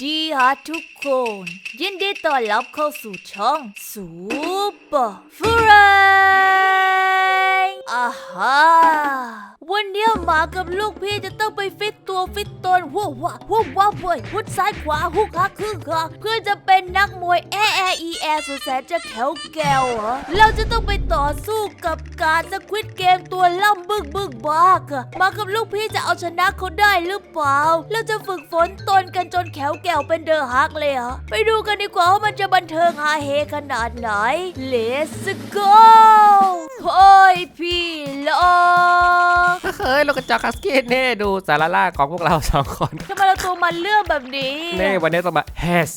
ดีฮะทุกคน ยินดีต้อนรับเข้าสู่ช่องซูเปอร์ฟรนอาฮา วันเนี้ยหมากับลูกพี่จะต้องไปฟิตตัวฟิตตนว้าวว้าวว้าวว้าวเวยพุดซ้ายขวาฮุกฮักคึกคักเพื่อจะเป็นนักมวยแอแออีแอสุดแสนจะแข็งแกร่งเหรอเราจะต้องไปต่อสู้กับการสควิตเกมตัวล่ำบึกบึกบ้ากอะหมากับลูกพี่จะเอาชนะเขาได้หรือเปล่าเราจะฝึกฝนตนกันจนแข็งแกร่งเป็นเดอะฮักเลยเหรอไปดูกันดีกว่าว่ามันจะบันเทิงฮาเฮขนาดไหน Let's go โอ้ยพี่ลอกเฮ้ยเรากระจอกคัสกี้เน่ดูสาระล่าของพวกเราสองคนทำไมเราตัวมันเรื่องแบบนี้เน่วันนี้ต้องมา has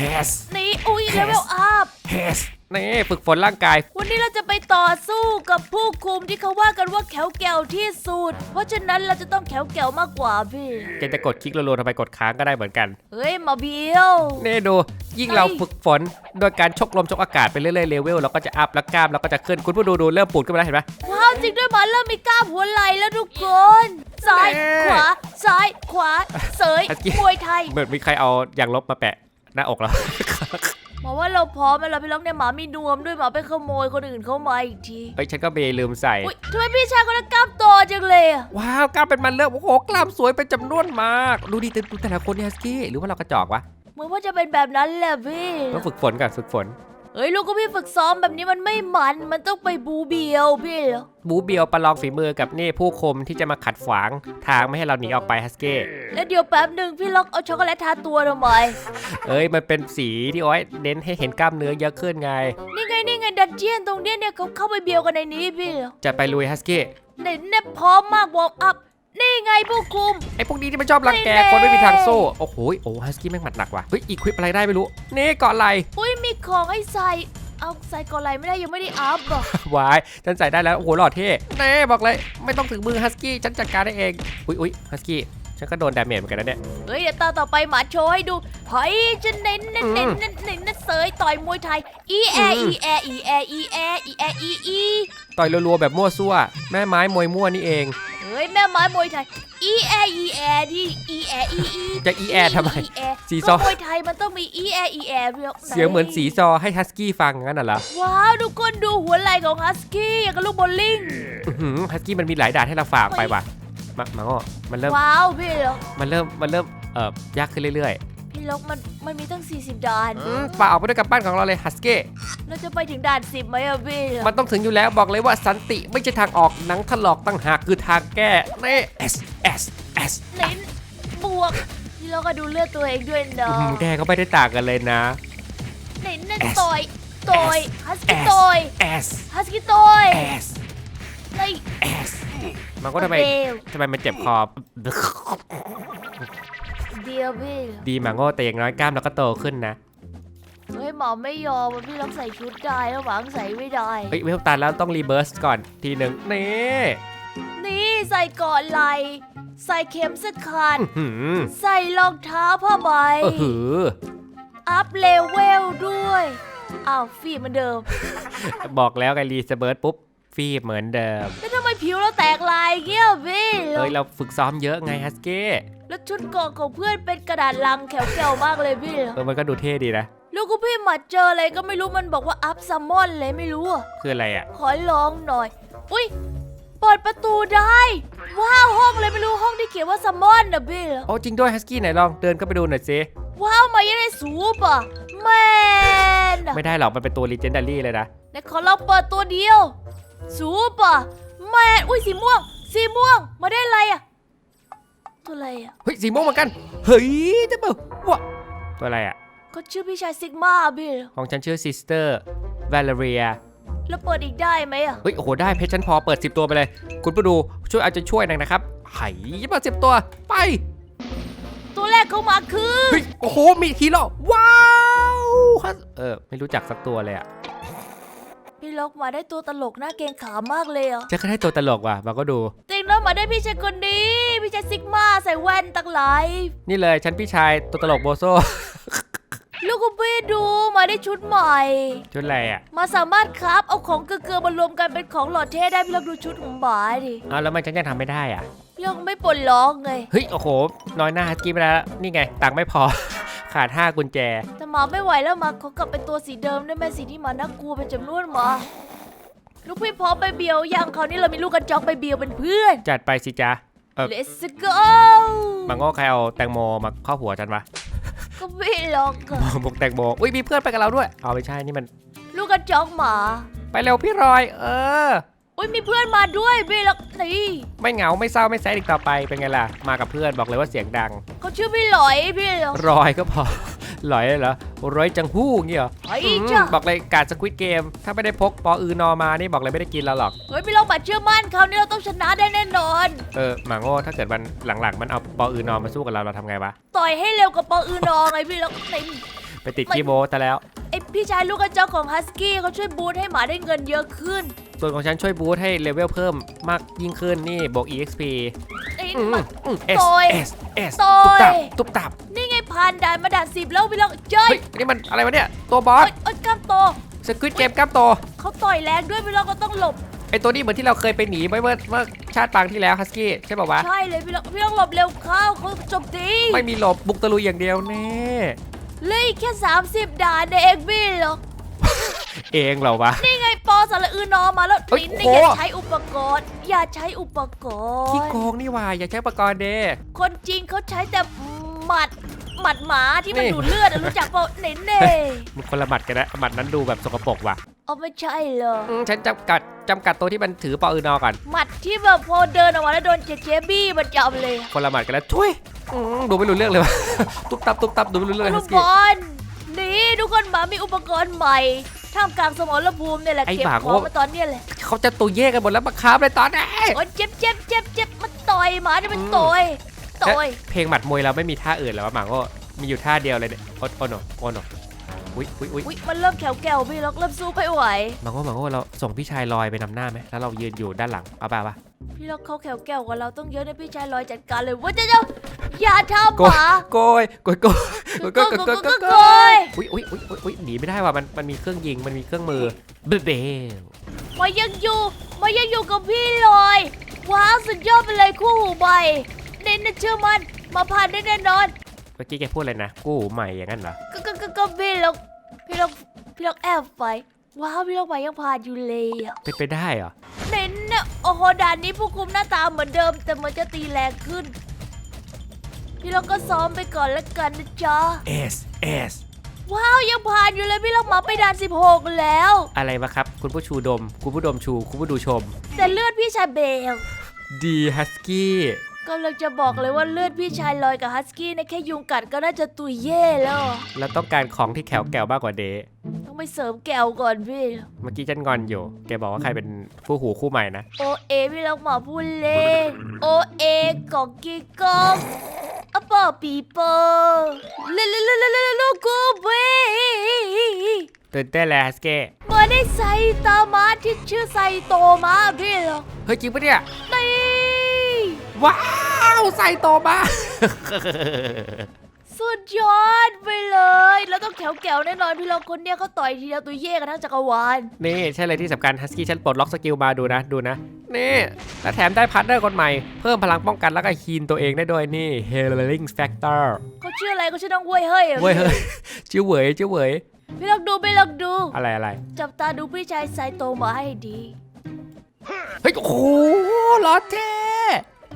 has นี่อุ้ยเลเวลอัพ has นี่ฝึกฝนร่างกาย วันนี้เราจะไปต่อสู้กับผู้คุมที่เขาว่ากันว่าแขวแกวที่สุด เพราะฉะนั้นเราจะต้องแขวแกวมากกว่าพี่ แกจะกดคลิกรัวๆทำไมกดค้างก็ได้เหมือนกัน เฮ้ยมาเบี้ยวเน่ดู ยิ่งเราฝึกฝน โดยการชกลมชกอากาศไปเรื่อยๆเลเวลเราก็จะอัพแล้วกล้ามเราก็จะขึ้นคุณผู้ดูดูเริ่มปูดขึ้นมาแล้วเห็นไหม ว้าวจริงด้วยหมาเริ่มมีกล้ามหัวไหล่แล้วทุกคนซ้ายแม่ขวาซ้ายขวาเสยฮัสกี้ มวยไทย เหมือนมีใครเอายางลบมาแปะหน้าอกเรา หมาว่าเราพร้อมแล้วเราพี่ล็อกเนี่ยหมามีนวมด้วยหมาไปขโมยคนอื่นเข้ามาอีกทีเอ้ยฉันก็เบลืมใส่ อุ้ยทำไมพี่ชายคนนั้นกล้ามโตจังเลยอะว้าวกล้ามเป็นมันเริ่มโอ้โหกล้ามสวยเป็นจำนวนมาก ดูดิดูแต่ละคนเนี่ยฮัสกี้หรือว่าเรากระจอกวะเหมือนว่าจะเป็นแบบนั้นแหละพี่ ต้องฝึกฝนก่อนฝึกฝน เฮ้ยลูกก็พี่ฝึกซ้อมแบบนี้มันไม่มัน มันต้องไปบูเบียวพี่เหรอบูเบียวประลองฝีมือกับนี่ผู้คมที่จะมาขัดขวางทางไม่ให้เราหนีออกไปฮัสกี้แล้วเดี๋ยวแป๊บหนึ่งพี่ล็อกเอาช็อกโกแลตทาตัวทำไมเอ้ยมันเป็นสีที่เอาไว้เน้นให้เห็นกล้ามเนื้อเยอะขึ้นไง นี่ไงนี่ไงดันเจียนตรงเนี้ยเนี่ยเขาเข้าไปเบียวกันในนี้พี่เหรอจะไปลุยฮัสกี้เน็ตเนี่ยพร้อมมากวอร์มอัพ นี่ไงผู้คุม ไอ้พวกนี้ที่มันชอบรังแกไม่แน่คนไม่มีทางสู้ โอ้โหโอ้ฮัสกี้แม่งหมัดหนักว่ะ เฮ้ย อีควิปอะไรได้ไม่รู้ นี่เกาะไหลอุ้ยมีของให้ใส่ เอาใส่ก่อนอะไรไม่ได้ยังไม่ได้อัพอะวาย ฉันใส่ได้แล้ว โอ้โหหล่อเท่แน่บอกเลย ไม่ต้องถึงมือฮัสกี้ ฉันจัดการได้เอง อุ้ยอุ้ยฮัสกี้ ฉันก็โดนดาเมจเหมือนกันนะเนี่ย เฮ้ยเดี๋ยวตาต่อไปหมาโชว์ให้ดูเฮ้ยจะเน้นเน้นเน้นอืมเน้นเน้นเน้นเสยต่อยมวยไทย e a อื e ม a e a e a e a e e ต่อยรัวๆแบบมั่วซั่ว แม่ไม้มวยมั่วนี่เอง เฮ้ยแม่ไม้มวยไทย e a e a ที่ e a e e จะ e a ทำไม E A สีซอ ก็มวยไทยมันต้องมี e a e a เรียกเสียงเหมือนสีซอให้ฮัสกี้ฟังงั้นน่ะเหรอว้าวทุกคนดูหัวไหล่ของฮัสกี้อย่างกับลูกบอลลิง อื้อหือฮัสกี้มันมีหลายด่านให้เราฝ่าไปว่ะมามาง้อมันเริ่มว้าวพี่เหรอมันเริ่มมันเริ่มเอ่อยากขึ้นเรื่อย พี่ล็อกมันมันมีตั้ง 40 ด่านๆอืมฝ่าออกไปด้วยกับบ้านของเราเลยฮัสกี้เราจะไปถึงด่าน 10ไหมอะพี่เหรอมันต้องถึงอยู่แล้วบอกเลยว่าสันติไม่ใช่ทางออกหนังถลอกตั้งหากคือทางแก้เน่ S S S เน้นบวกพี่ล็อกก็ดูเลือดตัวเองด้วยเนาะอื้อหือแกก็ไม่ได้ต่างกันเลยนะเน้นเน้น S ต่อยต่อยฮัสกี้ S ต่อย S ฮัสกี้ต่อย S ไล่ S มันก็ทำไมเร็วทำไมมันเจ็บคอ เดียวพี่เหรอดีมาโง่แต่อย่างน้อยกล้ามเราก็โตขึ้นนะเฮ้ยหมอไม่ยอมอะพี่ล็อกใส่ชุดได้แล้วหวังใส่ไม่ได้เฮ้ยเวลตันแล้วต้องรีเบิร์สก่อนทีหนึ่งนี่นี่ใส่ก่อนไหลใส่เข็มสคัญอื้อหือใส่รองเท้าผ้าใบ เออหือ อัพเลเวลด้วย อ้าวฟีดเหมือนเดิม บอกแล้วไงรีสเบิร์สปุ๊บ ฟีบเหมือนเดิม แล้วทำไมผิวเราแตกลายเงี้ยพี่เฮ้ย เราฝึกซ้อมเยอะไงฮัสเก้แล้วชุดเกาะของเพื่อนเป็นกระดาษลังแขวๆมากเลยพี่เออมันก็ดูเท่ดีนะ แล้วก็พี่มาเจออะไรก็ไม่รู้มันบอกว่าอัพซัมมอนเลยไม่รู้อะคืออะไรอะ ขอลองหน่อย อุ้ยเปิดประตูได้ ว้าวห้องเลยไม่รู้ห้องที่เขียนว่าซัมมอนนะพี่โอ้จริงด้วยฮัสกี้ไหนลองเดินเข้าไปดูหน่อยสิว้าวมายังได้สูบอะแมนอะไม่ได้หรอกมันเป็นตัว legendary เลยนะไหนขอลองเปิดตัวเดียว สูบอะแมนอุ้ยสีม่วง สีม่วง มาได้อะไรอะตัวอะไรอะเฮ้ยสีม่วงเหมือนกัน เฮ้ยจะเปล่าวะตัวอะไรอะ ก็ชื่อพี่ชายซิกมาพี่ของฉันชื่อ sister valeria แล้วเปิดอีกได้ไหมอะเฮ้ยโอ้โหได้เพชรฉันพอเปิด 10 ตัวไปเลย คุณผู้ดูช่วยเอาใจะช่วยหน่อยนะครับไห่มาสิบตัวไปตัวแรกเข้ามาคือ เฮ้ยโอ้โหมีฮีโร่ว้าวฮัสเออไม่รู้จักสักตัวเลยอะ พี่ล็อกมาได้ตัวตลกน่าเกรงขามากเลยอะจะก็ได้ตัวตลกว่ะมาก็ดู จริงแล้วมาได้พี่ชายคนนี้พี่ชายซิกมาใส่แว่นตั้งหลายนี่เลยฉันพี่ชายตัวตลกโบโซ ลูกคุณพี่ดูมาได้ชุดใหม่ ชุดอะไรอะมาสามารถคราฟเอาของเกลือๆมารวมกันเป็นของหล่อเท่ได้พี่ล็อกดูชุดของหมาดิอ้าวแล้วมันฉันยังทำไม่ได้อะพี่ล็อกไม่ปลดล็อกไงเฮ้ยโอ้โหน้อยหน้าฮัสกี้ไปแล้วนี่ไงตังค์ไม่พอ ขาดห้ากุญแจ แต่หมาไม่ไหวแล้วหมาขอกลับเป็นตัวสีเดิมได้ไหมสีที่หมาน่ากลัวเป็นจำนวนหมาลูกพี่พร้อมไปเบียวยังคราวนี้เรามีลูกกระจอกไปเบียวเป็นเพื่อน จัดไปสิจ๊ะ เอ่อ Let's go มังโง่ใครเอาแตงโมมาเข้าหัวจันวะก็ไม่หรอกอะบุกแตงโมอุ้ยมีเพื่อนไปกับเราด้วย เอาไม่ใช่นี่มัน ลูกกระจอกหมา ไปเร็วพี่รอย เออ อุ้ยมีเพื่อนมาด้วยไม่หรอกนี่ไม่เหงาไม่เศร้าไม่แซดอีกต่อไปเป็นไงล่ะ มากับเพื่อนบอกเลยว่าเสียงดัง เขาชื่อพี่หลอยพี่หรอกรอยก็พอ หลอยเหรอร้อยจังหู้เงี้ยเหรอไอ้อืมจ้าบอกเลยการสควิตเกม ถ้าไม่ได้พกปออือนอมานี่บอกเลยไม่ได้กินแล้วหรอก เฮ้ยพี่ลองมาเชื่อมั่นคราวนี้เราต้องชนะได้แน่นอน เออหมาโง่ถ้าเกิดมันหลังๆ มันเอาปออือนอมาสู้กับเราเราทำไงวะ ต่อยให้เร็วกว่าปออือนอไงพี่หรอกนี่ไปติดขี้โมแต่แล้วไอ พี่ชายลูกกระจอกของฮัสกี้เขาช่วยบูทให้หมาได้เงินเยอะขึ้นส่วนของฉันช่วยบูทให้เลเวลเพิ่มมากยิ่งขึ้นนี่บวก EXP ไอ้อืมมาอืม S โต้ย S S โต้ตุ๊บยตับตุ๊บตับนี่ไงผ่านด่านมาด่านสิบแล้วพี่ลองเจ้ยเฮ้ยนี่มันอะไรวะเนี่ย ตัวบอสเอ้ยเอ้ยกล้ามโตสควิตเกมกล้ามโตเขาต่อยแรงด้วยพี่ลองก็ต้องหลบ ไอตัวนี้เหมือนที่เราเคยไปหนีไว้เมื่อเมื่อชาติปางที่แล้วฮัสกี้ใช่ป่าวะ ใช่เลยพี่ลองพี่ลองหลบเร็วเข้าเขาจบดีไม่มีหลบบุกตะลุยอย่างเดียวแน่ เหลยแค่ 30 ด่านเองพี่ลองเองเหรอวะ นี่ไงปอสระอือนอมาแล้วเฮ้ยลิ้นนี่โอ้ อย่าใช้อุปกรณ์ อย่าใช้อุปกรขี้ณ์ โกงนี่หว่าอย่าใช้อุปกรณ์เด้ คนจริงเขาใช้แต่หมัดหมัดหมาที่มันนี่ ดูดเลือดอะรู้จักเปล่าเน่เน่มันคนละหมัดกันนะหมัดนั้นดูแบบสกปรกว่ะเอาไม่ใช่เหรอ อืมฉันจำกัดจำกัดตัวที่มันถือปออือนอก่อนหมัดที่แบบพอเดินออกมาแล้วโดนเจเจบี้มันจับเลยคนละหมัดกันแล้วทุยอืมดูไม่รู้เรื่องเลยวะ ตุ๊บตับตุ๊บตับดูไม่รู้เรื่องเลยลูฮักสบกี้อลนี่ ทุกคนหมามีอุปกรณ์ใหม่ท่ามกลางสมรภูมิเนี่ยแหละไอ้เก็บบ้าของโง่ มาตอนเนี้ยแหละเขาจะตัวเย่กันหมดแล้วมาค้าบเลยตอนนี้ โอ้ยเจ็บเจ็บเจ็บเจ็บมันต่อยหมาเนี่ยมันต่อยต่อยเพลงหมัดมวยเราไม่มีท่าอื่นแล้ววะหมาโง่มีอยู่ท่าเดียวเลยเนี่ยโอ้โอ้โนโอ้โนอุ้ยอุ้ยอุ้ยอุ้ยมันเริ่มแขวแกวพี่แล้วเริ่มสู้ไม่ไหวหมาโง่หมาโง่เราส่งพี่ชายลอยไปนำหน้าไหมแล้วเรายืนอยู่ด้านหลังเอาป่าวะ ที่เราเข้าแขวแก้วกว่เราต้องเยอะนะพี่ชายลอยจัดการเลยว่าจะเจ้าอย่าทำป๋าโกยโกยโกยโกยโกยโกยโกยอยก้อยอุ้ยอุ้ยอุ้ยอุ้ยหนีไม่ได้ว่ะมันมันมีเครื่องยิงมันมีเครื่องมือเบลเบลมายังอยู่มายังอยู่กับพี่ลอยว้าวสุดยอดไปเลยคู่หูใหม่เน้นนะเชื่อมันมาผ่านได้แน่นอนเมื่อกี้แกพูดอะไรนะกู้ใหม่อย่างนั้นเหรอก็ก็ก็พี่ลกพี่ลกพี่ลกแอบไฟ ว้าวพี่ลองไปยังผ่านอยู่เลยอะเป็นไปได้เหรอ เน้นนะโอ้โหด่านนี้ผู้คุมหน้าตาเหมือนเดิม แต่เหมันจะตีแรงขึ้น พี่ลองก็ซ้อมไปก่อนละกันนะจ๊ะ S S ว้าวยังผ่านอยู่เลยพี่ลองมาไปด่าน 16 แล้ว อะไรวะครับ คุณผู้ชูดม คุณผู้ดมชู คุณผู้ดูชม แต่เลือดพี่ชายเบลดีฮัส กี้กำลังจะบอกเลยว่าเลือดพี่ชายลอยกับฮัสกี้นะแค่ยุงกัดก็น่าจะตุยเย่แล้ว เราต้องการของที่แข็งแกร่วมากกว่าเดย์ต้องไปเสริมแก้วก่อนพี่เมื่อกี้ฉันงอนอยู่ แกบอกว่าใครเป็นคู่หูคู่ใหม่นะ โอเอพี่ล็อกหมาพูดเล่นโอเอกอกกีกอกอะปอปีเปอร์เลเลเลเลเลเลกูเบ้ตื่นเต้นแล้วฮัสกี้มาได้ไซตามาที่ชื่อไซโตมาพี่เหรอเฮ้ยจริงปะเนี่ยนี่ ว้าวใส่โตมา สุดยอดไปเลย แล้วต้องแขวแก้วแน่นอนพี่ล็อกคนเนี้ยเขาต่อยทีเดียวตัวเย่กันทั้งจักรวาลนี่ใช่เลยที่สำคัญฮัสกี้ฉันปลดล็อกสกิลมาดูนะดูนะ นี่และแถมได้พาร์ทเนอร์คนใหม่ เพิ่มพลังป้องกันแล้วก็ฮีนตัวเองได้ด้วยนี่ Healing Factor เขาชื่ออะไรเขาชื่อน้องเว้ยเฮ้ยอะเว้ยเฮ้ยจิ้วเหวยจิ้วเหวยพี่ล็อกดูพี่ล็อกดู อะไรอะไรจับตาดูพี่ชายไซโตมาให้ดีเฮ้ยโอ้โหหลอเท่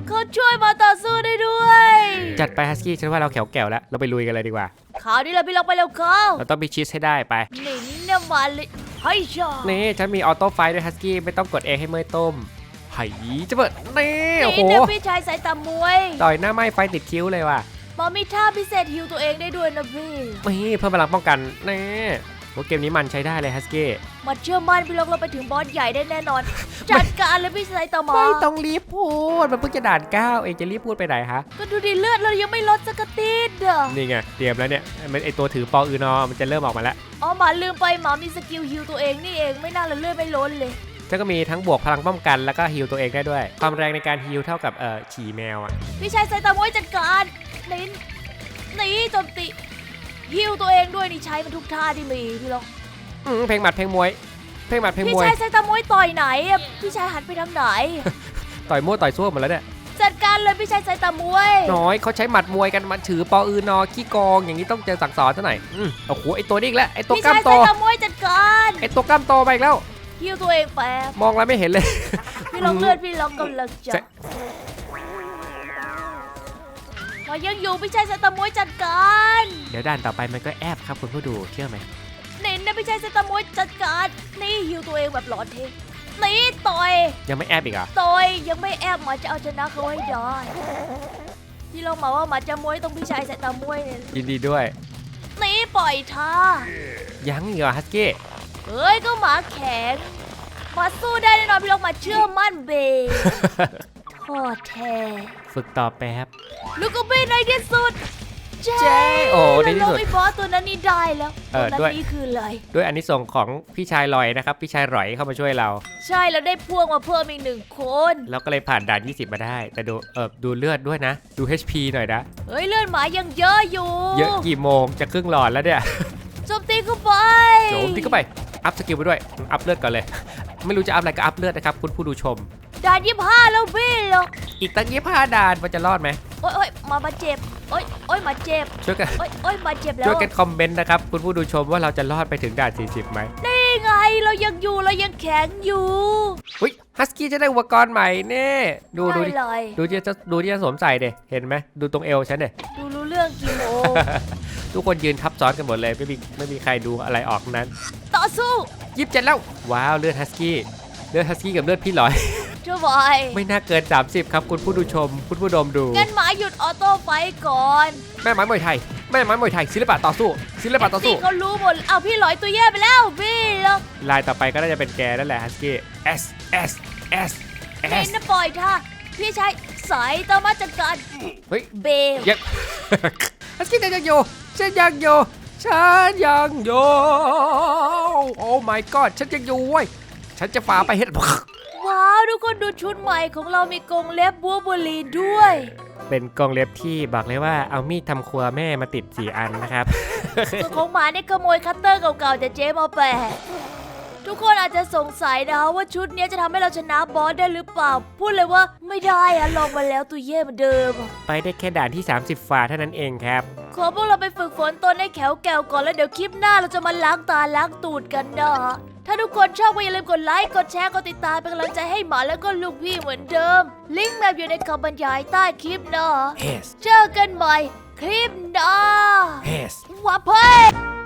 เขาช่วยมาต่อสู้ได้ด้วย จัดไปฮัสกี้ฉันว่าเราแขวแก่วแล้ว เราไปลุยกันเลยดีกว่า ขาวนี่แหละพี่ล็อกไปเร็วเข้าเราต้องมีชีสให้ได้ไป หนินเนี่ยมาเลยเฮ้ยชอนี่ฉันมีออโต้ไฟด้วยฮัสกี้ไม่ต้องกดเอให้เมื่อยต้มไหจะเปิดนี่โอ้โหนี่เนี่ยพี่ชายสายตามวยต่อยหน้าไหม้ไฟติดคิ้วเลยว่ะหมอมีท่าพิเศษฮิวตัวเองได้ด้วยนะพี่นี่เพิ่มพลังป้องกันนี่ โอ้เกมนี้มันใช้ได้เลยฮัสกี้มาเชื่อมั่นพี่ล็อกเราไปถึงบอสใหญ่ได้แน่นอน จัดการเลยพี่ชายตามาไม่ต้องรีบพูด มันเพิ่งจะด่านเก้าเองจะรีบพูดไปไหนฮะ ก็ดูดิเลือดเรายังไม่ลดสักกระติดอะนี่ไงเตรียมแล้วเนี่ยมันไอตัวถือปออือนอมันจะเริ่มออกมาแล้วอ๋อหมาลืมไปหมามีสกิลฮิวตัวเองนี่เองไม่น่าละเลือดไม่ล้นเลยฉันก็มีทั้งบวกพลังป้องกันแล้วก็ฮิลตัวเองได้ด้วย ความแรงในการฮิลเท่ากับเอ่อฉี่แมวอะพี่ชายสายตามวยจัดการนินนี่โจมตี ฮิวตัวเองด้วยนี่ใช้มันทุกท่าที่มีพี่ล็อกอืมเพลงหมัดเพลงมวย เพลงหมัดเพลงพี่มวย ชายสายตามวยต่อยไหนอะพี่ชายหันไปทางไหน ต่อยมั่วต่อยซั่วหมดแล้วเนี่ย จัดการเลยพี่ชายสายตามวย น้อยเขาใช้หมัดมวยกันมาถือปออือนอขี้กองอย่างนี้ต้องเจอสั่งสอนซะหน่อยอืมโอ้โหไอตัวนี้อีกแล้วไอตัวพี่กล้าชามยโตสายตามวยจัดการไอตัวกล้ามโตมาอีกแล้ว ฮิวตัวเองแป๊บมองแล้วไม่เห็นเลย พี่ลองเลือดพี่ลองกำลังจะใช่มายังอยู่พี่ชายสายตามวยจัดการเดี๋ยวด่านต่อไปมันก็แอบครับคุณผู้ดูเชื่อไหมเน้นนะพี่ชายสายตามวยจัดการ นี่ฮิวตัวเองแบบหลอนเทนี่ต่อยยังไม่แอบอีกเหรอต่อยยังไม่แอบหมาจะเอาชนะเขาให้ได้พี่ลองมาว่าหมาจะมวยต้องพี่ชายสายตามวยเนี่ยยินดีด้วยนี่ปล่อยท่ายังอีกเหรอฮัสกี้เฮ้ยก็หมาแข็งหมาสู้ได้แน่นอนพี่ลองมาเชื่อมั่นเบย์โคตรแท้ฝึกต่อแป๊บลูกก็เป็นในที่สุด เจ๊เจ๊โอ้ในที่สุด เราไอ้บอสตัวนั้นนี่ได้แล้วเอตัวอนั้นด้วยนี่คืออะไร ด้วยอันนี้ส่งส์ของพี่ชายลอยนะครับ พี่ชายหลอยเข้ามาช่วยเรา ใช่เราได้พวกมาเพิ่มอีกหนึ่งคนแล้วก็เลยผ่านด่าน 20 มาได้ แต่ดูเออดูเลือดด้วยนะ ดู HP หน่อยนะ เฮ้ยเลือดหมายังเยอะอยู่เยอะกี่โมงจะครึ่งหลอดแล้วเนี่ย โจมตีเข้าไปโจมตีเข้าไป อัพสกิลไปด้วย อัพเลือดก่อนเลย ไม่รู้จะอัพอะไรก็อัพเลือดนะครับ คุณผู้ดูชม ด่านยี่ห้าแล้วพี่เหรออีกตั้งยี่ห้าด่านมันจะรอดไหมโอ๊ยโอ๊ยมามาเจ็บโอ๊ยโอ๊ยมาเจ็บช่วยกันโอ๊ยโอ๊ยมาเจ็บแล้วช่วยกันคอมเมนต์นะครับคุณผู้ดูชมว่าเราจะรอดไปถึงด่าน 40ไหมนี่ไงเรายังอยู่เรายังแข็งอยู่อุ้ยฮัสกี้จะได้อุปกรณ์ใหม่เน่ดูดูดิได้เลยดูที่จะดูที่จะสวมใส่เดเห็นไหมดูตรงเอวฉันเดดูรู้เรื่องกี่โมงทุกคนยืนทับซ้อนกันหมดเลยไม่มีไม่มีใครดูอะไรออกนั้น ต่อสู้ยิบเจ็ดแล้วว้าวเลือดฮัสกี้เลือดฮัสกี้กับเลือดพี่หลอย ช่วยบอยไม่น่าเกิน 30 ครับคุณผู้ดูชม คุณผู้ดมดู งั้นหมาหยุดออโต้ไฟท์ก่อนแม่ไม้มวยไทย แม่ไม้มวยไทยศิลปะต่อสู้ ศิลปะต่อสู้เขารู้หมดเอาพี่หลอยตัวแย่ไปแล้วพี่แล้วลายต่อไปก็น่าจะเป็นแกนั่นแหละฮัสกี้ S S S เน้น S นะปล่อยท่าพี่ชายสายตามมาจัดการเฮ้ยเบลยังฮัสกี้ฉันยังอยู่ฉันยังอยู่ฉันยังอยู่ โอ้ my god ฉันยังอยู่เว้ยฉันจะฝ่าไปเฮ็ด ว้าวทุกคนดูชุดใหม่ของเรามีกรงเล็บบัวบุรีด้วย เป็นกรงเล็บที่บอกเลยว่าเอามีดทำครัวแม่มาติด4อันนะครับ ส่วนของหมาเนี่ยขโมยคัตเตอร์เก่าๆจากเจ๊มาแปะทุกคนอาจจะสงสัยนะคะว่าชุดเนี้ยจะทำให้เราชนะบอสได้หรือเปล่า พูดเลยว่าไม่ได้อะลองมาแล้วตัวเย่เหมือนเดิมอะไปได้แค่ด่านที่ 30ฝ่าเท่านั้นเองครับ ขอพวกเราไปฝึกฝนตนให้แข็งแกร่งก่อนแล้วเดี๋ยวคลิปหน้าเราจะมาล้างตาล้างตูดกันนะ ถ้าทุกคนชอบก็อย่าลืมกดไลค์ กดแชร์ กดติดตามเป็นกำลังใจให้หมาแล้วก็ลูกพี่เหมือนเดิม ลิงก์แบบอยู่ในคำบรรยายใต้คลิปนะ Yes เจอกันใหม่คลิปหน้า Yes ว่าเพ่